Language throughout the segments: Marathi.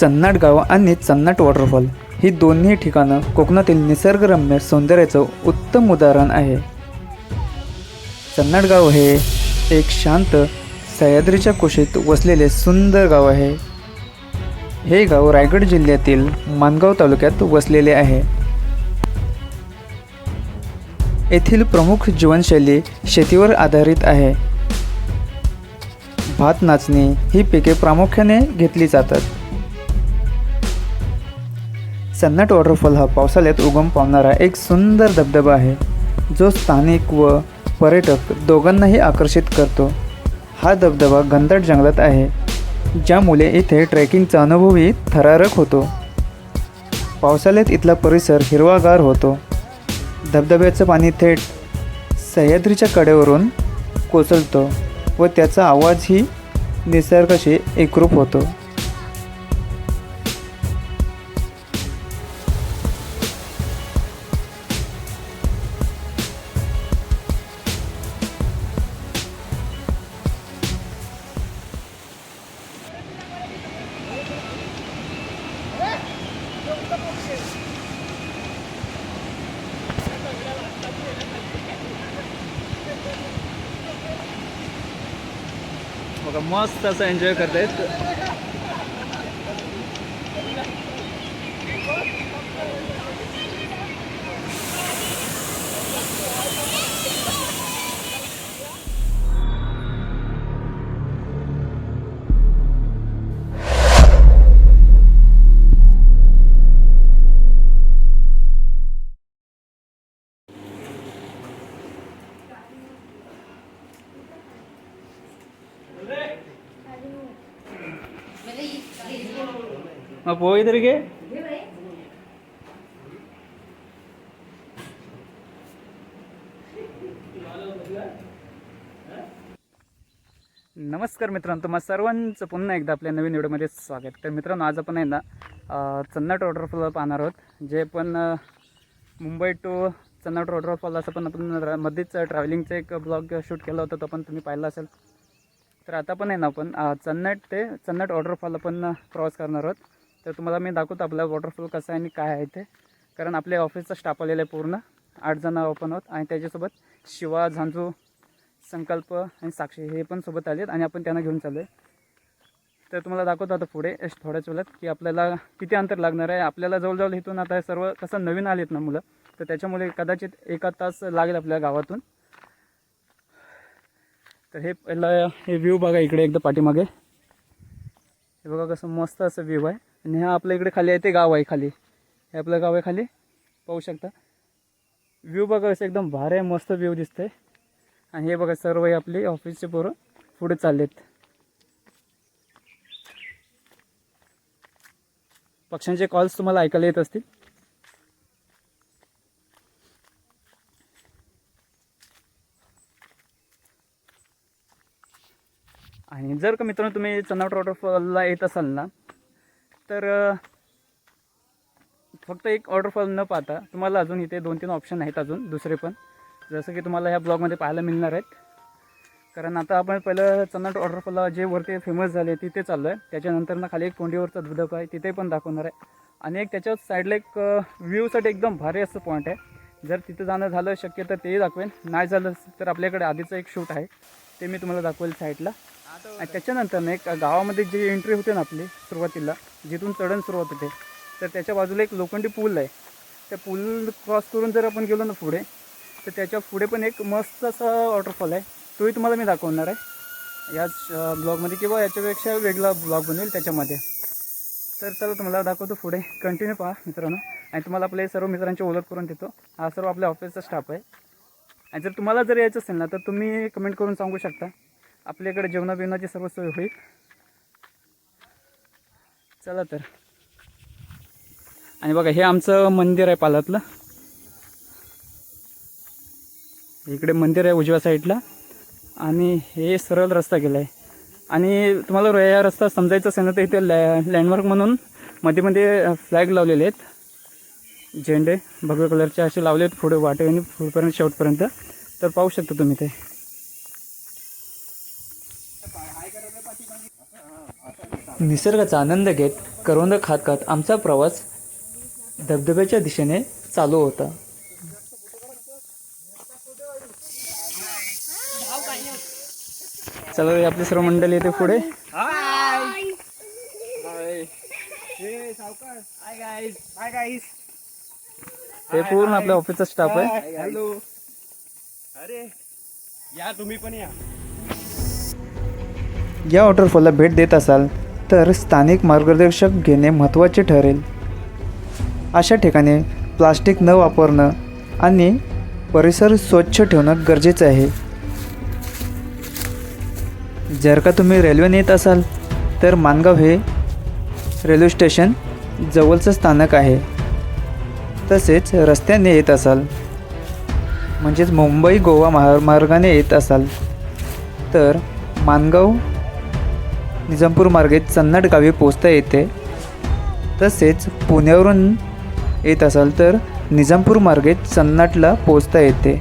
चन्नाट गाव आणि चन्नाट वॉटरफॉल ही दोन्ही ठिकाणं कोकणातील निसर्गरम्य सौंदर्याचं उत्तम उदाहरण आहे. चन्नाट गाव हे एक शांत सह्याद्रीच्या कुशीत वसलेले सुंदर गाव आहे. हे गाव रायगड जिल्ह्यातील मानगाव तालुक्यात वसलेले आहे. येथील प्रमुख जीवनशैली शेतीवर आधारित आहे. भात नाचणी ही पिके प्रामुख्याने घेतली जातात. सन्नट वॉटरफॉल हा पावसाळ्यात उगम पावणारा एक सुंदर धबधबा आहे. जो स्थानिक व पर्यटक दोघांनाही आकर्षित करतो. हा धबधबा घनदाट जंगलात आहे ज्यामुळे इथे ट्रेकिंगचा अनुभवही थरारक होतो. पावसाळ्यात इथला परिसर हिरवागार होतो. धबधब्याचं पाणी थेट सह्याद्रीच्या कडेवरून कोसळतो व त्याचा आवाजही निसर्गाशी एकरूप होतो. मस्त असं एन्जॉय करतायत. पो इधर घे नमस्कार मित्रांनो तुम्हा सर्वांचं पुन्हा एकदा आपल्या नवीन व्हिडिओमध्ये स्वागत. तर मित्रांनो आज आपण आहे ना चन्नाट वॉटरफॉल पाहणार आहोत जे पण मुंबई टू चन्नाट वॉटरफॉल असं पण आपण मध्येच ट्रॅव्हलिंगचं एक ब्लॉग शूट केला होता तो पण तुम्ही पाहिला असेल. तर आता पण आहे ना आपण चन्नट चन्नाट ते चन्नाट वॉटरफॉल आपण अं, प्रवास करणार आहोत. तर तुम्हाला मी दाखवतो आपला वॉटरफॉल कसा आहे आणि काय आहे ते कारण आपल्या ऑफिसचा स्टाफ आलेला आहे पूर्ण. आठ जण ओपन आहोत आणि त्याच्यासोबत शिवा झांजू संकल्प आणि साक्षी हे पण सोबत आलेत आणि आपण त्यांना घेऊन चाललो आहे तर तुम्हाला दाखवतो आता पुढे थोड्याच वेळात की आपल्याला किती अंतर लागणार आहे. आपल्याला जवळजवळ इथून आता सर्व कसं नवीन आलेत ना मुलं तर त्याच्यामुळे कदाचित एका तास लागेल आपल्या गावातून. तर हे पहिलं हे व्ह्यू बघा इकडे एकदा पाठीमागे. हे बघा कसं मस्त असं व्ह्यू आहे. आणि हा आपल्या इकडे खाली आहे ते गाव आहे खाली. हे आपलं गाव आहे खाली. पाहू शकता. व्ह्यू बघा असं एकदम भारी आहे मस्त व्ह्यू दिसतंय. आणि हे बघा सर्व हे आपली ऑफिसचे पोरं पुढे चाललेत. पक्ष्यांचे कॉल्स तुम्हाला ऐकायला येत असतील. आणि जर का मित्रांनो तुम्ही चन्नावट वॉटरफॉलला येत असाल ना तर फक्त एक वॉटरफॉल न पाहता तुम्हाला अजून इथे दोन तीन ऑप्शन आहेत अजून दुसरे पण. जसं की तुम्हाला ह्या ब्लॉगमध्ये पाहायला मिळणार आहेत. कारण आता आपण पहिलं चन्नाट वॉटरफॉलला जे वरती फेमस झाले तिथे चाललो आहे त्याच्यानंतर ना खाली एक कोंडीवरचा धबधबा आहे तिथे पण दाखवणार आहे. आणि एक त्याच्या साईडला एक व्ह्यूसाठी एकदम भारी असं पॉईंट आहे. जर तिथं जाणं झालं शक्य तर तेही दाखवेन. नाही झालं तर आपल्याकडे आधीचं एक शूट आहे. ते मी तुम्हाला दाखवेल साईडला आणि त्याच्यानंतर ना एक गावामध्ये जी एंट्री होते ना आपली सुरुवातीला जिथून चढण सुरुवात होते तर त्याच्या बाजूला एक लोखंडी पूल आहे. त्या पूल क्रॉस करून जर आपण गेलो ना पुढे तर त्याच्या पुढे पण एक मस्त असा वॉटरफॉल आहे. तोही तुम्हाला मी दाखवणार आहे. याच ब्लॉगमध्ये किंवा याच्यापेक्षा वेगळा ब्लॉग बनेल त्याच्यामध्ये. तर चला तुम्हाला दाखवतो पुढे. कंटिन्यू पहा मित्रांनो. आणि तुम्हाला आपले सर्व मित्रांची ओळख करून देतो. हा सर्व आपल्या ऑफिसचा स्टाफ आहे. आणि जर तुम्हाला जर यायचं असेल ना तर तुम्ही कमेंट करून सांगू शकता. आपल्याकडे जेवणा बिवणाची सर्व सोय होईल. चला तर. आणि बघा हे आमचं मंदिर आहे पालातलं. इकडे मंदिर आहे उजव्या साईडला. आणि हे सरळ रस्ता गेला आहे आणि तुम्हाला रो- या रस्ता समजायचं असेल ना तर इथे लॅ लँडमार्क म्हणून मध्ये मध्ये फ्लॅग लावलेले आहेत. झेंडे भगव्या कलरचे असे लावले आहेत पुढे वाटे आणि पुढपर्यंत शेवटपर्यंत. तर पाहू शकता तुम्ही ते. निसर्गाचा आनंद घेत करवंद खात खात आमचा प्रवास धबधब्याच्या दिशेने चालू होता. चला आपले सर्व मंडळी येते पुढे. हे पूर्ण आपल्या ऑफिसचा स्टाफ आहे. हॅलो अरे या तुम्ही पण या. या वॉटरफॉलला भेट देत असाल तर स्थानिक मार्गदर्शक घेणे महत्त्वाचे ठरेल. अशा ठिकाणी प्लास्टिक न वापरणं आणि परिसर स्वच्छ ठेवणं गरजेचं आहे. जर का तुम्ही रेल्वेने येत असाल तर मानगाव हे रेल्वे स्टेशन जवळचं स्थानक आहे. तसेच रस्त्याने येत असाल म्हणजेच मुंबई गोवा महामार्गाने येत असाल तर मानगाव निजामपूर मार्गे चन्नड गावी पोचता येते. तसेच पुण्यावरून येत असाल तर निजामपूर मार्गे चन्नाटला पोचता येते.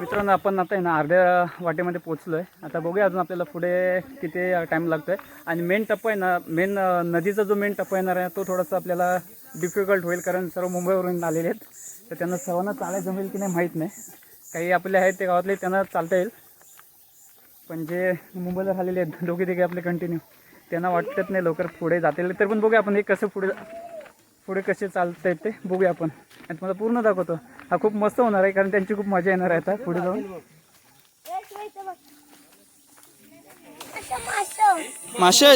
मित्रांनो आपण आता आहे ना अर्ध्या वाटेमध्ये पोचलो आहे आता बघूया अजून आपल्याला पुढे किती टाईम लागतो आहे आणि मेन टप्पा आहे ना मेन नदीचा जो मेन टप्पा येणार आहे तो थोडासा आपल्याला डिफिकल्ट होईल कारण सर्व मुंबईवरून आलेले आहेत. तर त्यांना सर्वांना चालायला जमेल की नाही माहीत नाही. काही आपले आहेत ते गावातले त्यांना चालता येईल. पण जे मुंबईला झालेले आहेत दोघे तिघे आपले कंटिन्यू त्यांना वाटत नाही लवकर पुढे जातील. तर पण बघूया आपण हे कसं पुढे पुढे कसे चालत आहेत ते बघूया आपण. आणि तुम्हाला पूर्ण दाखवतो. हा खूप मस्त होणार आहे कारण त्यांची खूप मजा येणार आहे आता पुढे जाऊन. मासे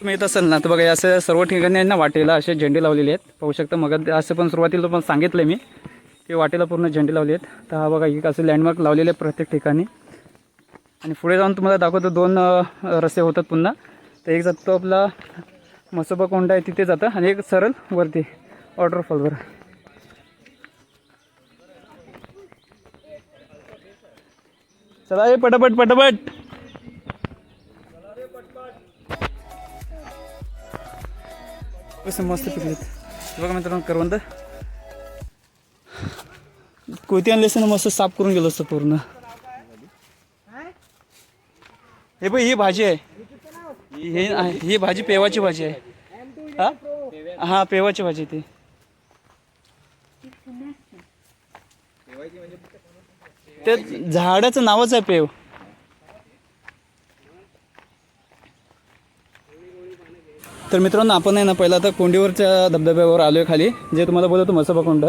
तुम्ही येत असाल ना तर बघा असं सर्व ठिकाणी आहे ना वाटेला असे झेंडे लावलेले आहेत. पाहू शकता मग असं पण सुरुवातीला पण सांगितलं मी की वाटेला पूर्ण झेंडे लावले आहेत. तर हा बघा एक असं लँडमार्क लावलेले आहेत प्रत्येक ठिकाणी. आणि पुढे जाऊन तुम्हाला दाखवतो दोन रस्ते होतात पुन्हा. तर एक जातो आपला मसोबा कोंडा आहे तिथे जातं. आणि एक सरळ वरती वॉटरफॉलवर चला हे पटापट पटापट. कसं मस्त पिकलेत बघा मित्रांनो करवंद. कोयती आणले असतं ना मस्त साफ करून गेलो असतं पूर्ण. हे बघ ही भाजी आहे. हे ही भाजी पेवाची भाजी आहे. हा? हा पेवाची भाजी ती. ते झाडाचं नावच आहे पेव. तर मित्रांनो आपण आहे ना पहिला आता कोंडीवरच्या धबधब्यावर आलो आहे खाली. जे तुम्हाला बोलतो मसोबा कोंड.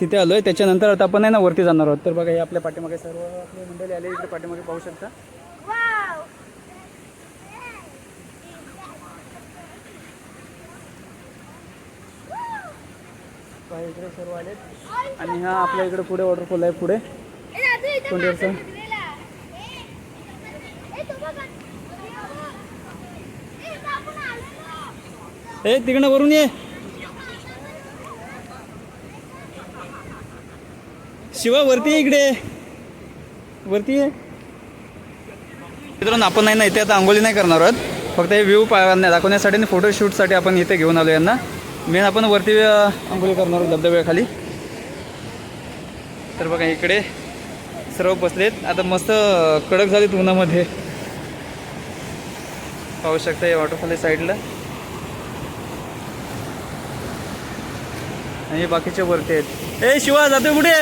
तिथे आलो आहे त्याच्यानंतर आता आपण आहे ना वरती जाणार आहोत. तर बघा हे आपल्या पाठीमागे सर्व आपले मंडळी आले इकडे पाठीमागे पाहू शकता. पहा इकडे सर्व आलेत. आणि हा आपल्या इकडे पुढे वॉटरफॉल आहे पुढे. कोंडीवरचं ए तिकडनं वरून ये. शिवा वरती इकडे. वरती ये. मित्रांनो आपण नाही ना इथे आता आंघोळी नाही करणार आहोत. फक्त हे व्ह्यू दाखवण्यासाठी आणि फोटोशूटसाठी आपण इथे घेऊन आलो यांना. मेन आपण वरती अं, आंघोळी करणार आहोत धबधब्याखाली. तर बघा इकडे सर्व बसलेत. आता मस्त कडक झालेत उन्हामध्ये पाहू शकता या वॉटरफॉल साईडला आणि बाकीचे वरती आहेत. ए शिवा जातो कुठे?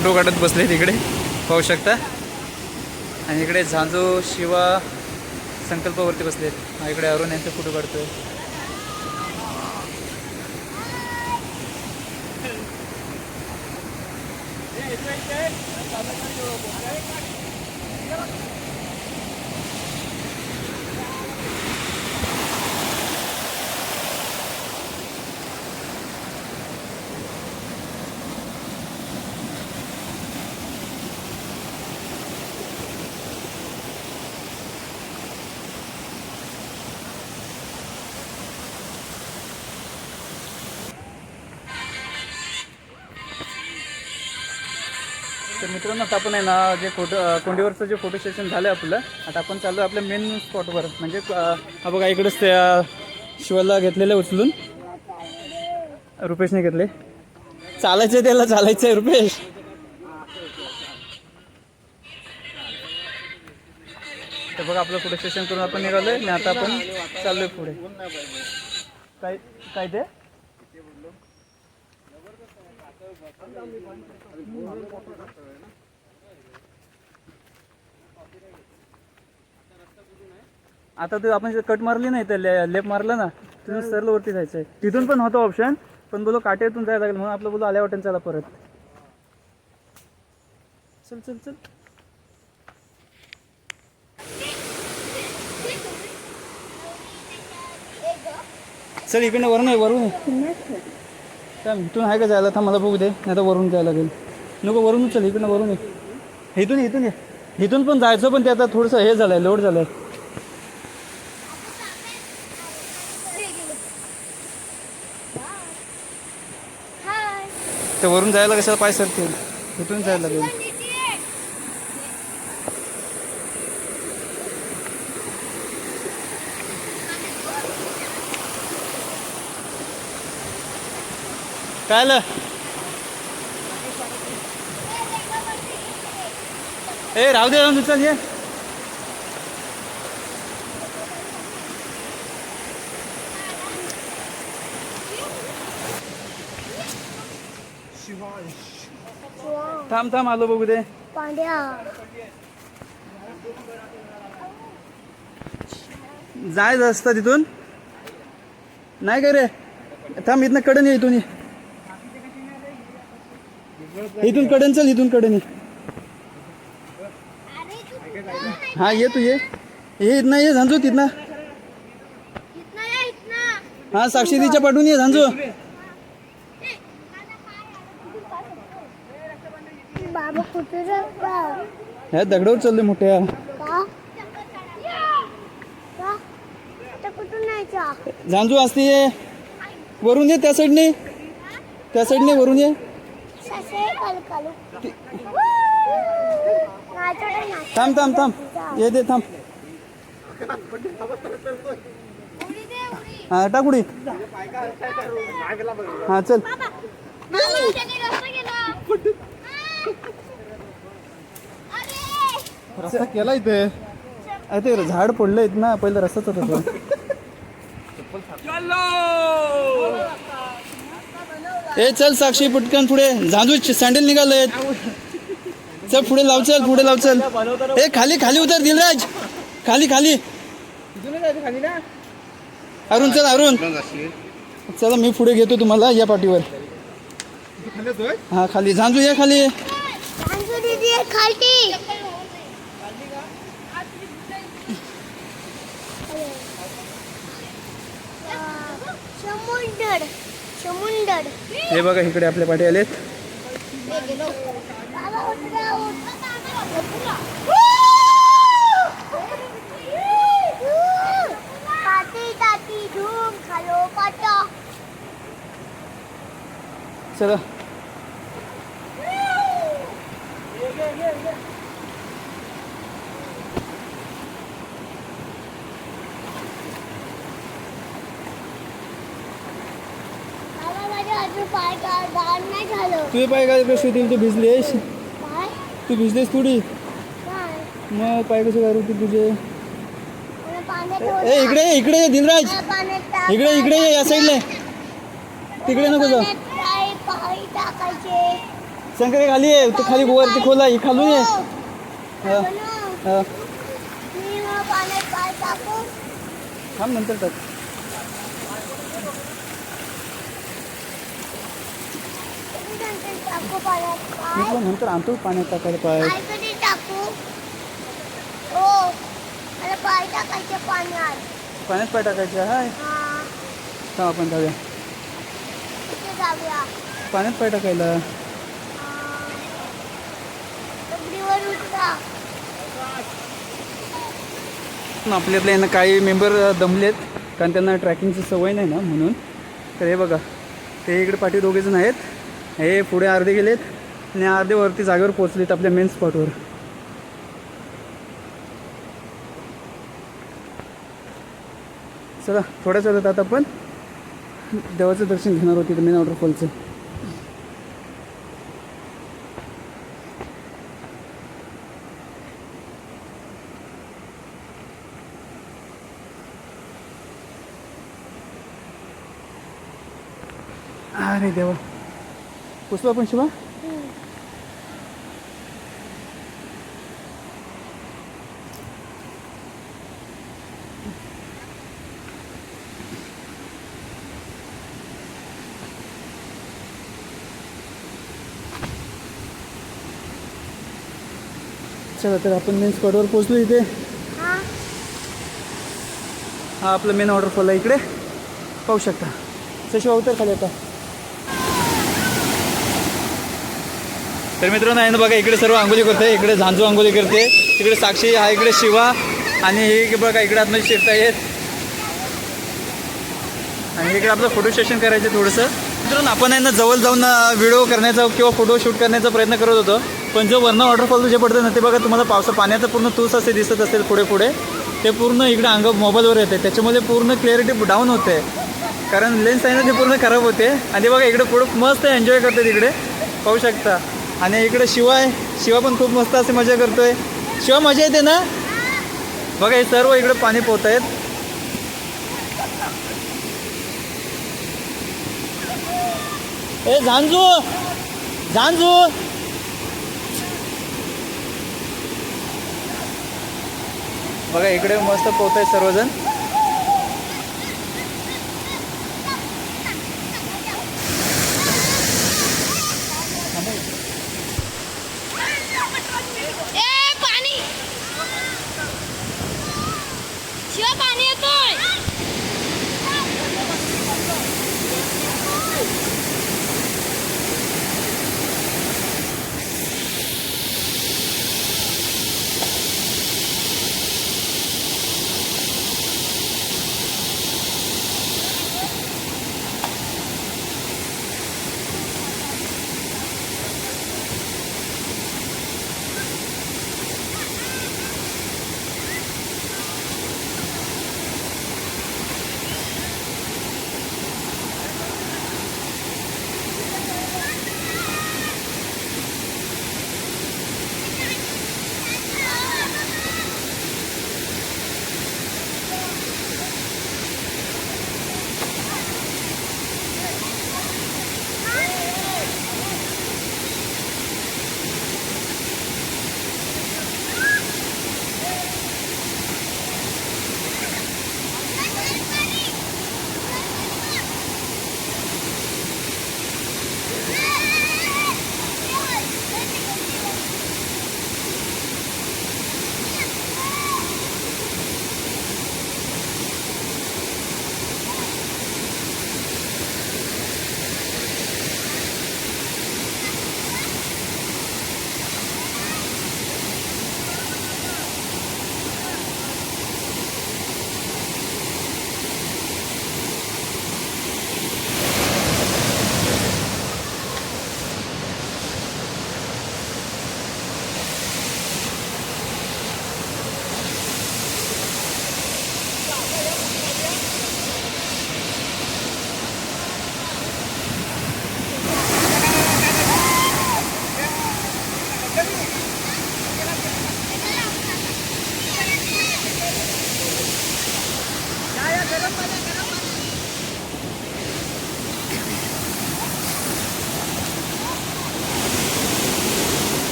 फोटो काढत बसले तिकडे पाहू शकता. आणि इकडे झांजो शिवा संकल्पावरती बसले इकडे अरुण यांचे फोटो काढतोय. मित्रांनो आता आपण आहे ना जे फोटो कोंडीवरचं जे फोटो सेशन झालं आहे आपलं आता आपण चाललो आपल्या मेन स्पॉटवर म्हणजे हा बघा इकडंच त्या शिवाला घेतलेलं आहे उचलून. रुपेशने घेतले. चालायचं आहे त्याला चालायचं आहे रुपेश. तर बघा आपलं फोटो सेशन करून आपण निघालोय आणि आता आपण चाललोय पुढे. काय काय ते? आता ते आपण कट मारली नाही तर लेप मारलं ना तिथून सरळ वरती जायचं आहे तिथून पण होतं ऑप्शन पण बोलो काटेतून जायला लागेल म्हणून आपलं बोलो आल्या वाटेन चला परत. चल चल चल. चल इकडनं वरून आहे वरून आहे काय इथून आहे का जायला? थांब मला बघू दे. नाही तर वरून जायला लागेल. नको वरून चल इकडनं वरून ये. इथून इथून ये. इथून पण जायचं पण ते आता थोडंसं हे झालंय लोड झालंय. ते वरून जायला कशाला पाय सरतील इथून जायला लागेल. काय आलं? ए राहू दे जाऊन चल ये थांब थांब आलो बघू दे. पांड्या. जायचं असतं तिथून. नाही का रे? थांब इथनं कडन ये इथून ये. इथून कडन चल इथून कडन हा ये तू ये. ये इथनं ये झांजू तिथनं. हा साक्षीदीच्या पाठवून ये झांजू. ह्या दगडावर चालले मोठ्या. झांजू असते ये. वरून ये त्या साईडने त्या साईडने वरून ये. ससे कालू कालू नाचो रे नाचो थांब थांब थांब. ये दे थांब. उडी दे उडी. हा टाकुडी हा चल. रस्ता गेला अरे! रस्ता केला इथे. अरे ते झाड पडलं इथं ना पहिलं रस्ताच होता ए चल साक्षी पटकन पुढे. झांजू सँडल निघाले चल पुढे लाव चल पुढे लाव चल. ए खाली खाली उतर दिलराज. खाली खाली. अरुण चल अरुण. चला मी पुढे घेतो तुम्हाला या पाठीवर. हा खाली. झांजू या खाली. हे बघा इकडे आपल्या पाठी आलेत. चला बाबा माझ्या अजून पाय गा- गाळ नाही झालं तुझे पाय काय कसे होतील? तू भिजलेस? तू भिजलेस थोडी? मग पाय कसे काय होतील तुझे? ए. इकडे ये, इकडे टाक. इकडे इकडे ये, या साईडला तिकडे नको जा. शंकर खाली आहे ते खाली वरती खोला ही. खालून ये. हो. थांब नंतर टाक किती नंतर टाकू पाण्यात मी पाय तुला नंतर आणतो पाण्यात टाकायला पाय. कधी टाकू. हो मला पाय टाकायचे पाण्यात. पाण्यात पाय टाकायचे हाय. हा. थांब आपण जाऊया. पाण्यात पाय टाकायला. उठा. आपल्या आपल्या यांना काही मेंबर दमलेत कारण त्यांना ट्रॅकिंगची सवय नाही ना म्हणून. तर हे बघा ते इकडे पाठी दोघे जण आहेत. हे पुढे अर्धे गेलेत आणि अर्धे वरती जागेवर पोचलेत आपल्या मेन स्पॉटवर चला थोड्याच वेळात आता आपण देवाचं दर्शन घेणार होती मेन वॉटरफॉलचं अरे देवा. पुष्पा पण शिवा. चला तर आपण मेन स्पॉटवर पोचलो इथे. हा हा आपलं मेन वॉटरफॉल आहे इकडे. पाहू शकता. सशिवा उतर खाली आता. तर मित्रांनो आहे ना बघा इकडे सर्व आंघोळी करते इकडे झांजू आंघोळी करते इकडे साक्षी हा इकडे शिवा आणि हे बघा इकडे आतमध्ये शिरतायत आणि इकडे आपलं फोटो सेशन करायचं थोडंसं. मित्रांनो आपण आहे ना जवळ जाऊन व्हिडिओ करण्याचा किंवा फोटो शूट करण्याचा प्रयत्न करत होतो पण जो वर्ण वॉटरफॉल जे पडतं ना ते बघा तुम्हाला पावसा पाण्याचं पूर्ण तूस असे दिसत असेल पुढे पुढे ते पूर्ण इकडे अंग मोबाईलवर येते त्याच्यामध्ये पूर्ण क्लिअरिटी डाऊन होते कारण लेन्स आहे ना ते पूर्ण खराब होते. आणि बघा इकडे पुढं मस्त एन्जॉय करते तिकडे पाहू शकता. आणि इकडे शिवा आहे. शिवा पण खूप मस्त असे मजा करतोय. शिवा मजा येते ना? बघा हे सर्व इकडे पाणी पोहत आहेत. ए झांजू! झांजू! बघा इकडे मस्त पोहत आहेत सर्वजण.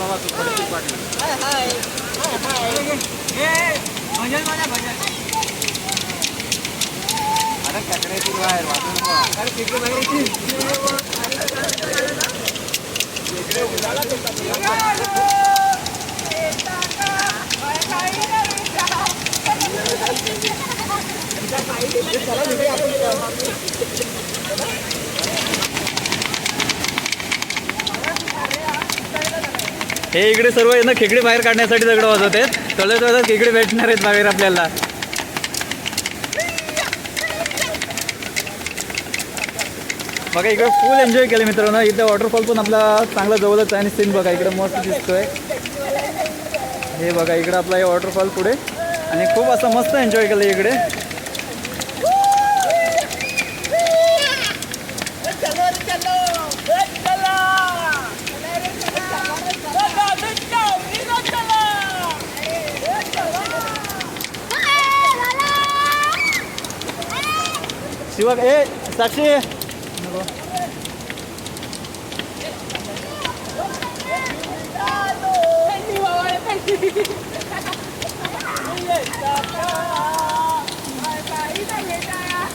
बाबा अरे कचऱ्याची बाहेर वाटून हे इकडे सर्व आहे ना खेकडे बाहेर काढण्यासाठी दगड वाजवत आहेत तळत वाजत खेकडे भेटणार आहेत बाहेर आपल्याला. बघा इकडे फुल एन्जॉय केलं मित्रांनो. इथं वॉटरफॉल पण आपला चांगला जवळच आहे आणि सीन बघा इकडे मस्त दिसतोय. हे बघा इकडे आपला हे वॉटरफॉल पुढे. आणि खूप असं मस्त एन्जॉय केलं इकडे. शिवक ए साक्षी.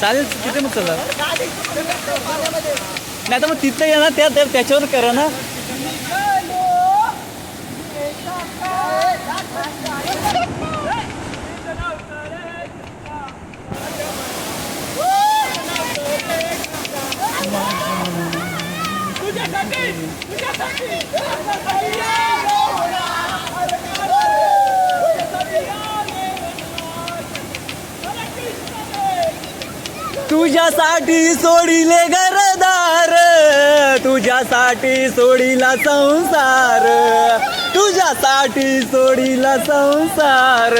चालेल तिथे मग चला नाही तर मग तिथं या ना त्या त्याच्यावर करा ना. तुझ्यासाठी. तुझ्यासाठी सोडिले घरदार तुझ्यासाठी सोडिला संसार तुझ्यासाठी सोडिला संसार.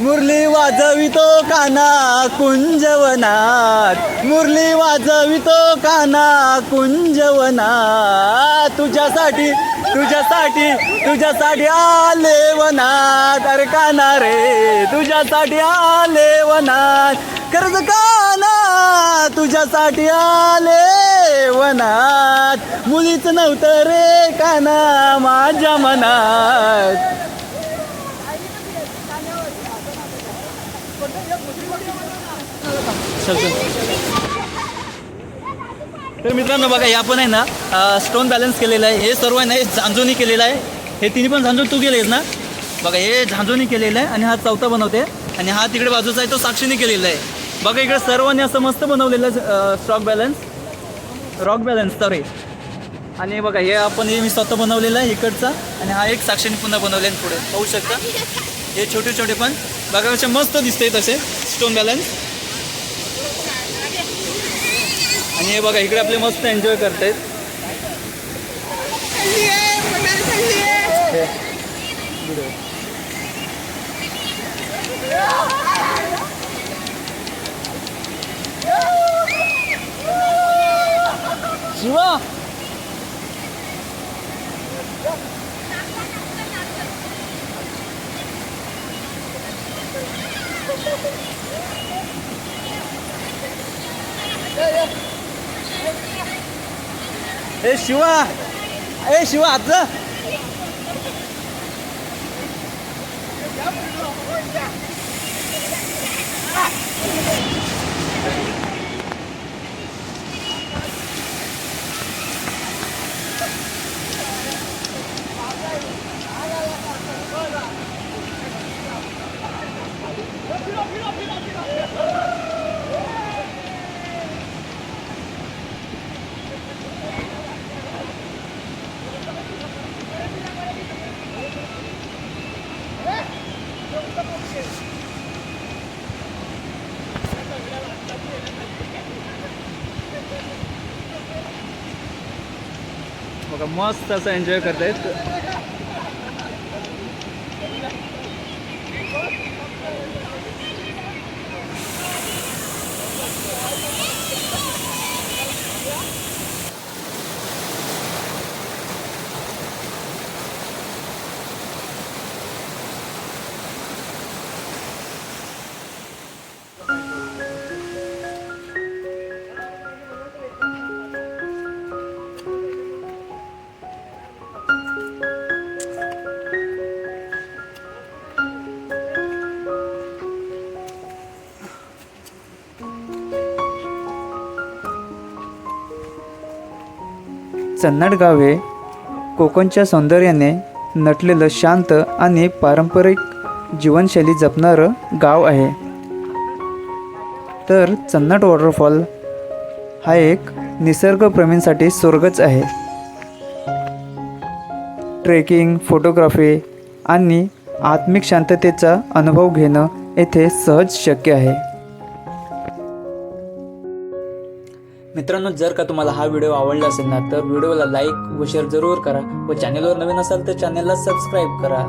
मुरली वाजवितो काना कुंजवनात मुरली वाजवितो काना कुंजवनात तुझ्यासाठी तुझ्यासाठी तुझ्यासाठी आले वनात अरे काना रे तुझ्यासाठी आले वनात कर्ज काना. तुझ्यासाठी आले वनात. मुलीच नव्हतं रे काना माझ्या मनात. चल चल. तर मित्रांनो बघा या पण आहे ना स्टोन बॅलन्स केलेलं आहे. हे सर्व आहे ना हे झांजोनी केलेलं आहे. हे तिन्ही पण झांजून तू केले ना? बघा हे झांजोनी केलेलं आहे आणि हा चौथा बनवते. आणि हा तिकडे बाजूचा आहे तो साक्षीने केलेला आहे. बघा इकडे सर्वांनी असं मस्त बनवलेलं आहे stock balance rock balance sorry आणि बघा हे आपण हे मी स्वतः बनवलेलं आहे इकडचा. आणि हा एक साक्षीने पुन्हा बनवले पुढे. पाहू शकता? हे छोटे छोटे पण. बघा कसे मस्त दिसते तसे स्टोन बॅलन्स आणि हे बघा इकडे आपले मस्त एन्जॉय करतायत. शिवा! ए शिवा ए शिवा आता बघा मस्त असं एन्जॉय करतायत. चन्नाड गाव हे कोकणच्या सौंदर्याने नटलेलं शांत आणि पारंपरिक जीवनशैली जपणारं गाव आहे. तर चन्नाट वॉटरफॉल हा एक निसर्गप्रेमींसाठी स्वर्गच आहे. ट्रेकिंग फोटोग्राफी आणि आत्मिक शांततेचा अनुभव घेणं येथे सहज शक्य आहे. मित्रांनो जर का तुम्हाला हा व्हिडिओ आवडला असेल ना तर व्हिडिओला लाईक व शेअर जरूर करा व चॅनेलवर नवीन असाल तर चॅनलला सबस्क्राईब करा.